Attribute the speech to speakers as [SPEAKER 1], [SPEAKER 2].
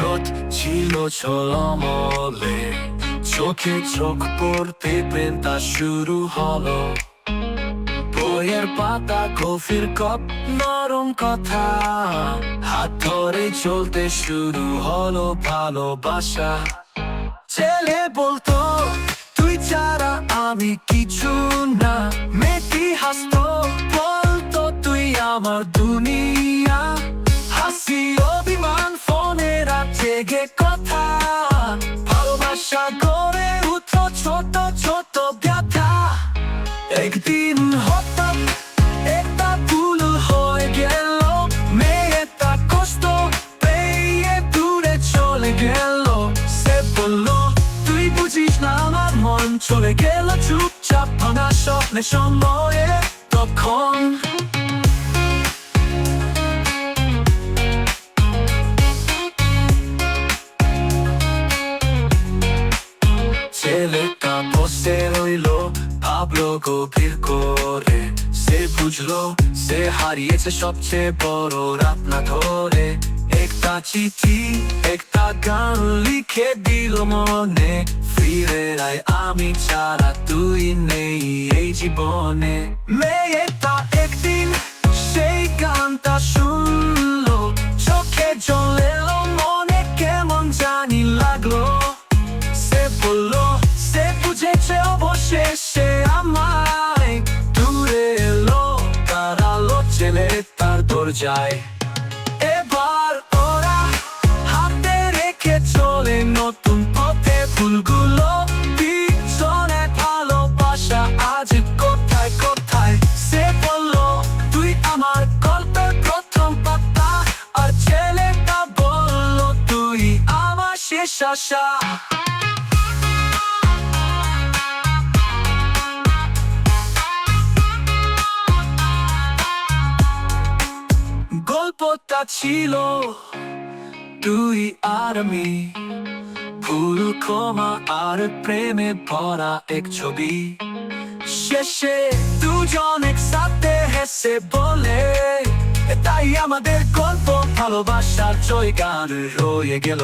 [SPEAKER 1] রোদ ছিল নরম কথা হাত ধরে চলতে শুরু হলো ভালোবাসা ছেলে বলতো তুই ছাড়া আমি কিছু না মেয়েটি হাসতো বলতো তুই আমার দুনিয়া জেগে কথা, ভালোবাসা গড়ে উঠো ছোট ছোট ব্যথা। একদিন হঠাৎ একটা ভুল হয়ে গেল মেয়েটা কষ্ট পেয়ে দূরে চলে গেল। সে বলল, তুই বুঝিস না, আমার মন চলে গেল চুপচাপ ভাঙা স্বপ্নে সময়ে তখন। গভীর করে সে বুঝলো সে হারিয়েছে সবচেয়ে বড় রাত না ধরে একটা চিঠি একটা গান লিখে দিল মনে ফিরে রায় আমি ছাড়া তুই নেই এই জীবনে মেয়েটা তার দরজায় এবার ওরা হাতে রেখে চলে নতুন পথে ফুলগুলো। পিছনে ভালোবাসা আজ কোথায় কোথায়? সে বলল, তুই আমার গল্পের প্রথম ছেলেটা বলল, তুই আমার শেষ আশা। গল্পটা ছিল? তুই আর আমি। ভুল, ক্ষমা আর প্রেমে ভরা এক ছবি। শেষে দুজন একসাথে হেসে বলে তাই আমাদের গল্প, ভালোবাসার জয় গান রয়ে গেল।